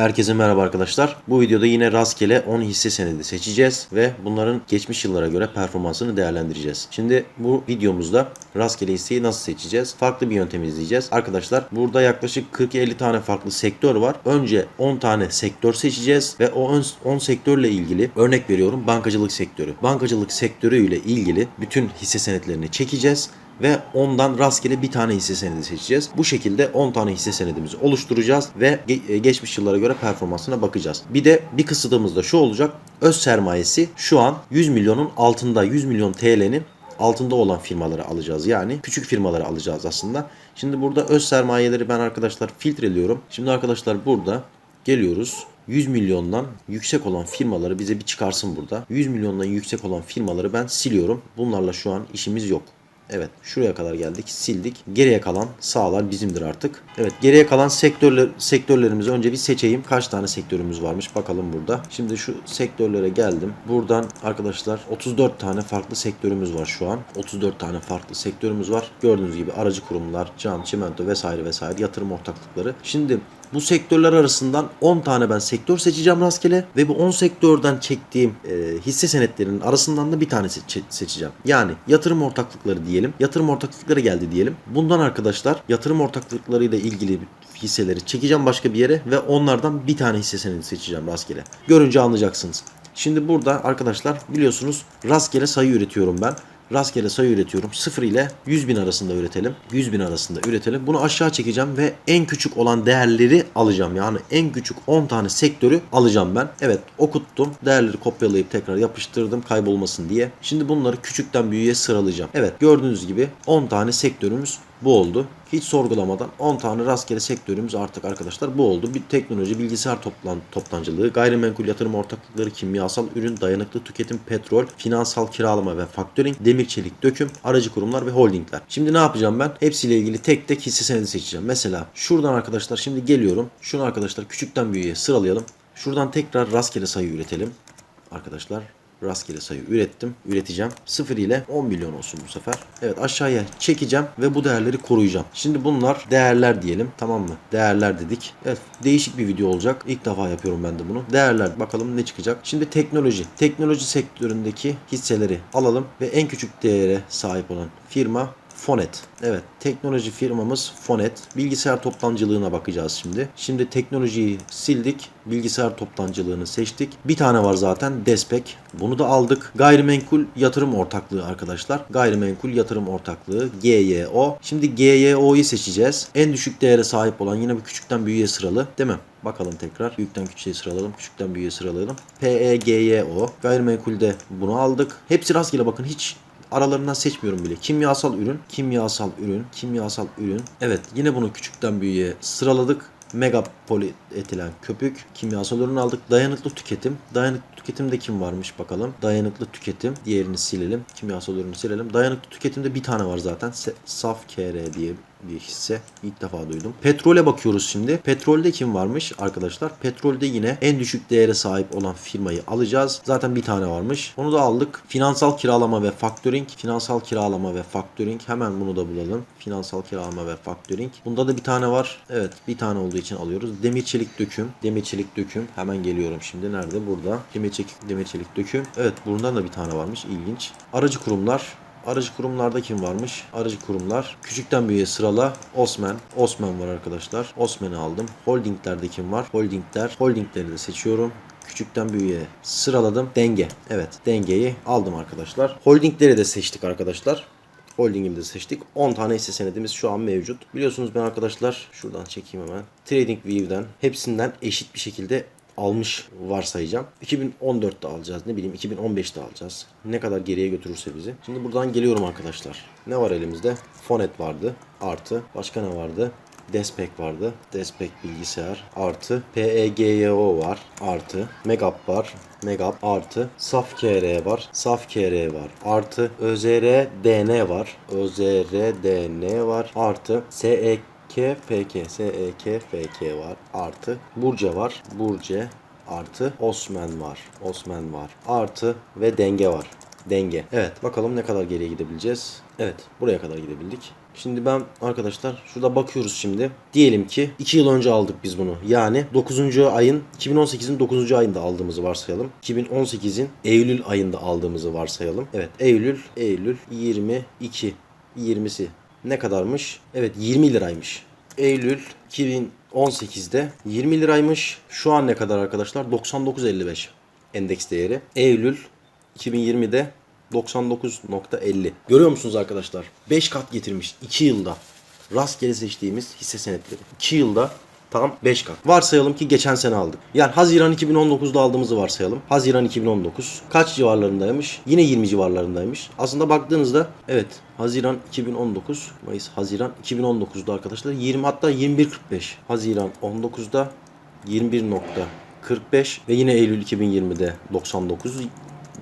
Herkese merhaba arkadaşlar. Bu videoda yine rastgele 10 hisse senedi seçeceğiz ve bunların geçmiş yıllara göre performansını değerlendireceğiz. Şimdi bu videomuzda rastgele hisseyi nasıl seçeceğiz? Farklı bir yöntem izleyeceğiz. Arkadaşlar burada yaklaşık 40-50 tane farklı sektör var. Önce 10 tane sektör seçeceğiz ve o 10, 10 sektörle ilgili örnek veriyorum bankacılık sektörü. Bankacılık sektörü ile ilgili bütün hisse senetlerini çekeceğiz ve ondan rastgele bir tane hisse senedi seçeceğiz. Bu şekilde 10 tane hisse senedimizi oluşturacağız ve ge- e, geçmiş yıllara göre performansına bakacağız. Bir de bir kısıtımız da şu olacak. Öz sermayesi şu an 100 milyonun altında 100 milyon TL'nin altında olan firmaları alacağız. Yani küçük firmaları alacağız aslında. Şimdi burada öz sermayeleri ben arkadaşlar filtreliyorum. Şimdi arkadaşlar burada geliyoruz. 100 milyondan yüksek olan firmaları bize bir çıkarsın burada. 100 milyondan yüksek olan firmaları ben siliyorum. Bunlarla şu an işimiz yok. Evet şuraya kadar geldik sildik. Geriye kalan sahalar bizimdir artık. Evet geriye kalan sektörler, sektörlerimizi önce bir seçeyim. Kaç tane sektörümüz varmış bakalım burada. Şimdi şu sektörlere geldim. Buradan arkadaşlar 34 tane farklı sektörümüz var şu an. 34 tane farklı sektörümüz var. Gördüğünüz gibi aracı kurumlar, cam, çimento vesaire vesaire yatırım ortaklıkları. Şimdi bu sektörler arasından 10 tane ben sektör seçeceğim rastgele ve bu 10 sektörden çektiğim e, hisse senetlerinin arasından da bir tane seç- seçeceğim. Yani yatırım ortaklıkları diyelim. Yatırım ortaklıkları geldi diyelim. Bundan arkadaşlar yatırım ortaklıklarıyla ilgili hisseleri çekeceğim başka bir yere ve onlardan bir tane hisse senedi seçeceğim rastgele. Görünce anlayacaksınız. Şimdi burada arkadaşlar biliyorsunuz rastgele sayı üretiyorum ben rastgele sayı üretiyorum. 0 ile 100 bin arasında üretelim. 100 bin arasında üretelim. Bunu aşağı çekeceğim ve en küçük olan değerleri alacağım. Yani en küçük 10 tane sektörü alacağım ben. Evet okuttum. Değerleri kopyalayıp tekrar yapıştırdım kaybolmasın diye. Şimdi bunları küçükten büyüğe sıralayacağım. Evet gördüğünüz gibi 10 tane sektörümüz bu oldu. Hiç sorgulamadan 10 tane rastgele sektörümüz artık arkadaşlar bu oldu. Bir teknoloji, bilgisayar toplan toptancılığı, gayrimenkul yatırım ortaklıkları, kimyasal ürün, dayanıklı tüketim, petrol, finansal kiralama ve faktörink, demir çelik döküm, aracı kurumlar ve holdingler. Şimdi ne yapacağım ben? Hepsiyle ilgili tek tek hisse senedi seçeceğim. Mesela şuradan arkadaşlar şimdi geliyorum. Şunu arkadaşlar küçükten büyüğe sıralayalım. Şuradan tekrar rastgele sayı üretelim. Arkadaşlar rastgele sayı ürettim. Üreteceğim. 0 ile 10 milyon olsun bu sefer. Evet aşağıya çekeceğim ve bu değerleri koruyacağım. Şimdi bunlar değerler diyelim. Tamam mı? Değerler dedik. Evet değişik bir video olacak. İlk defa yapıyorum ben de bunu. Değerler bakalım ne çıkacak. Şimdi teknoloji. Teknoloji sektöründeki hisseleri alalım ve en küçük değere sahip olan firma Fonet. Evet, teknoloji firmamız Fonet. Bilgisayar toptancılığına bakacağız şimdi. Şimdi teknolojiyi sildik. Bilgisayar toptancılığını seçtik. Bir tane var zaten Despek. Bunu da aldık. Gayrimenkul yatırım ortaklığı arkadaşlar. Gayrimenkul yatırım ortaklığı GYO. Şimdi GYO'yu seçeceğiz. En düşük değere sahip olan yine bir küçükten büyüğe sıralı. Değil mi? Bakalım tekrar. Büyükten küçüğe sıralayalım. Küçükten büyüğe sıralayalım. PEGYO. Gayrimenkulde bunu aldık. Hepsi rastgele bakın hiç aralarından seçmiyorum bile. Kimyasal ürün, kimyasal ürün, kimyasal ürün. Evet yine bunu küçükten büyüğe sıraladık. Mega polietilen köpük, kimyasal ürün aldık. Dayanıklı tüketim. Dayanıklı tüketimde kim varmış bakalım. Dayanıklı tüketim. Diğerini silelim. Kimyasal ürünü silelim. Dayanıklı tüketimde bir tane var zaten. Saf KR diye bir hisse. İlk defa duydum. Petrole bakıyoruz şimdi. Petrolde kim varmış arkadaşlar? Petrolde yine en düşük değere sahip olan firmayı alacağız. Zaten bir tane varmış. Onu da aldık. Finansal kiralama ve faktörink. Finansal kiralama ve faktörink. Hemen bunu da bulalım. Finansal kiralama ve faktörink. Bunda da bir tane var. Evet bir tane olduğu için alıyoruz. Demir çelik döküm. Demir çelik döküm. Hemen geliyorum şimdi. Nerede? Burada. Demir çelik, demir çelik döküm. Evet bundan da bir tane varmış. İlginç. Aracı kurumlar. Aracı kurumlarda kim varmış? Aracı kurumlar. Küçükten büyüğe sırala. Osman. Osman var arkadaşlar. Osman'ı aldım. Holdinglerde kim var? Holdingler. Holdingleri de seçiyorum. Küçükten büyüğe sıraladım. Denge. Evet dengeyi aldım arkadaşlar. Holdingleri de seçtik arkadaşlar. Holding'imi de seçtik. 10 tane hisse senedimiz şu an mevcut. Biliyorsunuz ben arkadaşlar şuradan çekeyim hemen. TradingView'den hepsinden eşit bir şekilde almış varsayacağım. 2014'te alacağız. Ne bileyim 2015'te alacağız. Ne kadar geriye götürürse bizi. Şimdi buradan geliyorum arkadaşlar. Ne var elimizde? Fonet vardı. Artı. Başka ne vardı? Despek vardı. Despek bilgisayar artı PEGYO var artı Megap var. Megap artı Saf KR var. Saf KR var. Artı ÖZR DN var. ÖZR DN var. Artı SEK FK SEK FK var. Artı Burce var. Burce artı Osman var. Osman var. Artı ve denge var. Denge. Evet bakalım ne kadar geriye gidebileceğiz. Evet buraya kadar gidebildik. Şimdi ben arkadaşlar şurada bakıyoruz şimdi. Diyelim ki 2 yıl önce aldık biz bunu. Yani 9. ayın 2018'in 9. ayında aldığımızı varsayalım. 2018'in Eylül ayında aldığımızı varsayalım. Evet Eylül, Eylül 22, 20'si ne kadarmış? Evet 20 liraymış. Eylül 2018'de 20 liraymış. Şu an ne kadar arkadaşlar? 99.55 endeks değeri. Eylül 2020'de 99.50. Görüyor musunuz arkadaşlar? 5 kat getirmiş 2 yılda. Rastgele seçtiğimiz hisse senetleri. 2 yılda tam 5 kat. Varsayalım ki geçen sene aldık. Yani Haziran 2019'da aldığımızı varsayalım. Haziran 2019 kaç civarlarındaymış? Yine 20 civarlarındaymış. Aslında baktığınızda evet Haziran 2019 Mayıs Haziran 2019'da arkadaşlar 20 hatta 21.45 Haziran 19'da 21.45 ve yine Eylül 2020'de 99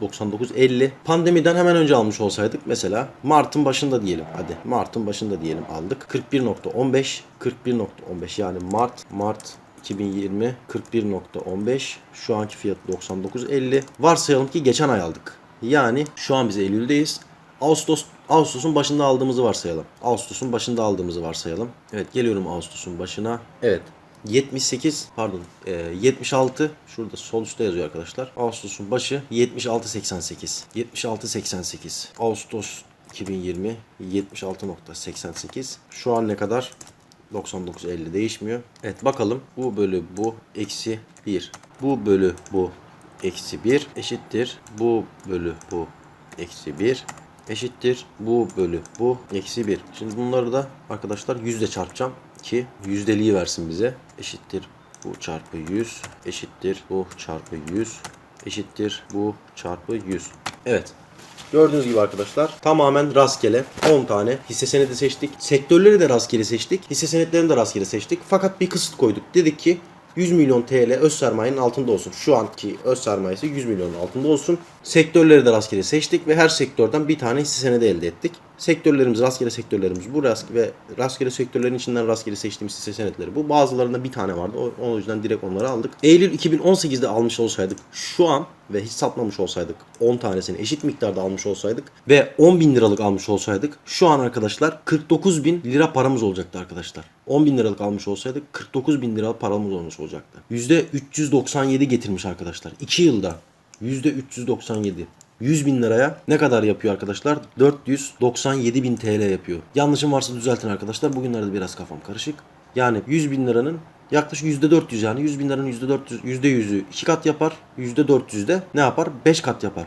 99.50 pandemiden hemen önce almış olsaydık mesela Mart'ın başında diyelim. Hadi Mart'ın başında diyelim aldık. 41.15 41.15 yani Mart Mart 2020 41.15 şu anki fiyatı 99.50 varsayalım ki geçen ay aldık. Yani şu an biz Eylül'deyiz. Ağustos Ağustos'un başında aldığımızı varsayalım. Ağustos'un başında aldığımızı varsayalım. Evet geliyorum Ağustos'un başına. Evet 78 pardon e, 76 şurada sol üstte yazıyor arkadaşlar. Ağustos'un başı 76.88. 76.88. Ağustos 2020 76.88. Şu an ne kadar? 99.50 değişmiyor. Evet bakalım. Bu bölü bu eksi 1. Bu bölü bu eksi 1 eşittir. Bu bölü bu eksi 1 eşittir. Bu bölü bu eksi 1. Şimdi bunları da arkadaşlar yüzle çarpacağım ki yüzdeliği versin bize. Eşittir bu çarpı 100 eşittir bu çarpı 100 eşittir bu çarpı 100. Evet. Gördüğünüz gibi arkadaşlar tamamen rastgele 10 tane hisse senedi seçtik. Sektörleri de rastgele seçtik. Hisse senetlerini de rastgele seçtik. Fakat bir kısıt koyduk. Dedik ki 100 milyon TL öz sermayenin altında olsun. Şu anki öz sermayesi 100 milyonun altında olsun. Sektörleri de rastgele seçtik ve her sektörden bir tane hisse senedi elde ettik. Sektörlerimiz, rastgele sektörlerimiz bu rast ve rastgele sektörlerin içinden rastgele seçtiğimiz hisse senetleri bu. Bazılarında bir tane vardı. O, o yüzden direkt onları aldık. Eylül 2018'de almış olsaydık şu an ve hiç satmamış olsaydık 10 tanesini eşit miktarda almış olsaydık ve 10 bin liralık almış olsaydık şu an arkadaşlar 49 bin lira paramız olacaktı arkadaşlar. 10 bin liralık almış olsaydık 49 bin lira paramız olmuş olacaktı. %397 getirmiş arkadaşlar. 2 yılda %397. 100 bin liraya ne kadar yapıyor arkadaşlar? 497 bin TL yapıyor. Yanlışım varsa düzeltin arkadaşlar. Bugünlerde biraz kafam karışık. Yani 100 bin liranın yaklaşık %400 yani 100 bin liranın %400, %100'ü 2 kat yapar. %400 de ne yapar? 5 kat yapar.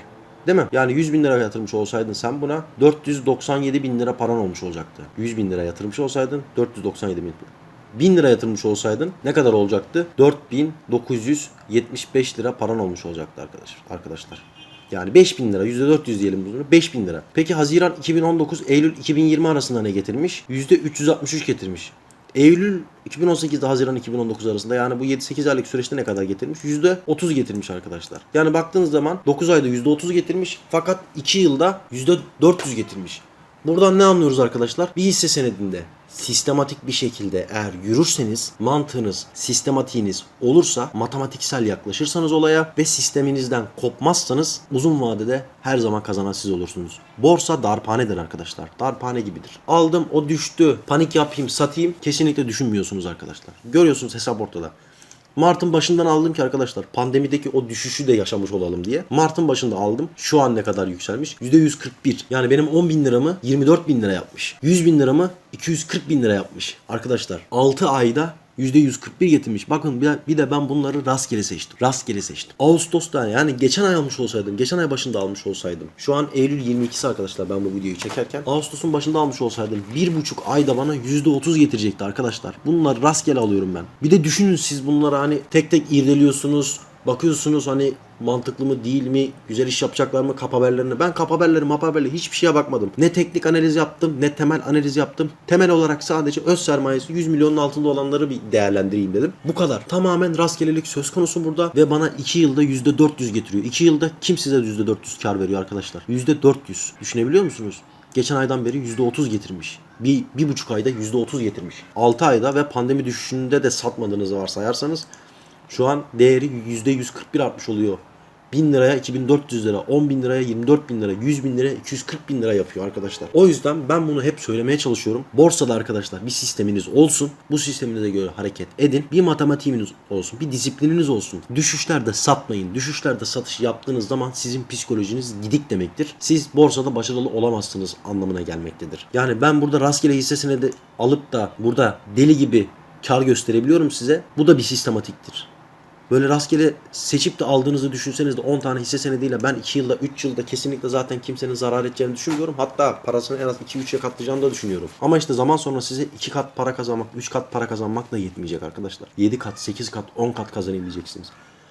Değil mi? Yani 100 bin lira yatırmış olsaydın sen buna 497 bin lira paran olmuş olacaktı. 100 bin lira yatırmış olsaydın 497 bin lira. 1000 lira yatırmış olsaydın ne kadar olacaktı? 4975 lira paran olmuş olacaktı arkadaşlar. Arkadaşlar. Yani 5000 lira, %400 diyelim bunu. 5000 lira. Peki Haziran 2019, Eylül 2020 arasında ne getirmiş? %363 getirmiş. Eylül 2018'de Haziran 2019 arasında yani bu 7-8 aylık süreçte ne kadar getirmiş? %30 getirmiş arkadaşlar. Yani baktığınız zaman 9 ayda %30 getirmiş fakat 2 yılda %400 getirmiş. Buradan ne anlıyoruz arkadaşlar? Bir hisse senedinde sistematik bir şekilde eğer yürürseniz, mantığınız, sistematiğiniz olursa, matematiksel yaklaşırsanız olaya ve sisteminizden kopmazsanız uzun vadede her zaman kazanan siz olursunuz. Borsa darphanedir arkadaşlar. Darphane gibidir. Aldım o düştü. Panik yapayım, satayım. Kesinlikle düşünmüyorsunuz arkadaşlar. Görüyorsunuz hesap ortada. Mart'ın başından aldım ki arkadaşlar pandemideki o düşüşü de yaşamış olalım diye. Mart'ın başında aldım. Şu an ne kadar yükselmiş? %141. Yani benim 10 bin liramı 24 bin lira yapmış. 100 bin liramı 240 bin lira yapmış. Arkadaşlar 6 ayda %141 getirmiş. Bakın bir de, ben bunları rastgele seçtim. Rastgele seçtim. Ağustos'ta yani geçen ay almış olsaydım, geçen ay başında almış olsaydım. Şu an Eylül 22'si arkadaşlar ben bu videoyu çekerken. Ağustos'un başında almış olsaydım bir buçuk ayda bana %30 getirecekti arkadaşlar. Bunları rastgele alıyorum ben. Bir de düşünün siz bunları hani tek tek irdeliyorsunuz. Bakıyorsunuz hani mantıklı mı değil mi, güzel iş yapacaklar mı kap haberlerine. Ben kap haberleri map haberleri hiçbir şeye bakmadım. Ne teknik analiz yaptım ne temel analiz yaptım. Temel olarak sadece öz sermayesi 100 milyonun altında olanları bir değerlendireyim dedim. Bu kadar. Tamamen rastgelelik söz konusu burada ve bana 2 yılda %400 getiriyor. 2 yılda kim size %400 kar veriyor arkadaşlar? %400. Düşünebiliyor musunuz? Geçen aydan beri %30 getirmiş. Bir, bir buçuk ayda %30 getirmiş. 6 ayda ve pandemi düşüşünde de satmadığınızı varsayarsanız şu an değeri %141 artmış oluyor 1000 liraya 2400 lira, 10 bin liraya 24 bin lira, 100 bin liraya 240 bin lira yapıyor arkadaşlar. O yüzden ben bunu hep söylemeye çalışıyorum. Borsada arkadaşlar bir sisteminiz olsun. Bu sisteminize göre hareket edin. Bir matematiğiniz olsun. Bir disiplininiz olsun. Düşüşlerde satmayın. Düşüşlerde satış yaptığınız zaman sizin psikolojiniz gidik demektir. Siz borsada başarılı olamazsınız anlamına gelmektedir. Yani ben burada rastgele hisse senedi alıp da burada deli gibi kar gösterebiliyorum size. Bu da bir sistematiktir. Böyle rastgele seçip de aldığınızı düşünseniz de 10 tane hisse senediyle ben 2 yılda 3 yılda kesinlikle zaten kimsenin zarar edeceğini düşünmüyorum. Hatta parasını en az 2-3'e katlayacağını da düşünüyorum. Ama işte zaman sonra size 2 kat para kazanmak, 3 kat para kazanmak da yetmeyecek arkadaşlar. 7 kat, 8 kat, 10 kat kazanabileceksiniz.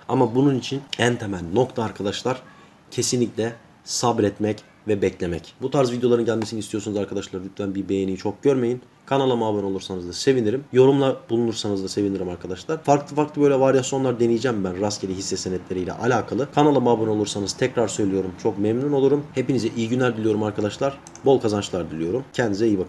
Ama bunun için en temel nokta arkadaşlar kesinlikle sabretmek ve beklemek. Bu tarz videoların gelmesini istiyorsanız arkadaşlar lütfen bir beğeniyi çok görmeyin. Kanalıma abone olursanız da sevinirim. Yorumla bulunursanız da sevinirim arkadaşlar. Farklı farklı böyle varyasyonlar deneyeceğim ben rastgele hisse senetleriyle alakalı. Kanalıma abone olursanız tekrar söylüyorum çok memnun olurum. Hepinize iyi günler diliyorum arkadaşlar. Bol kazançlar diliyorum. Kendinize iyi bakın.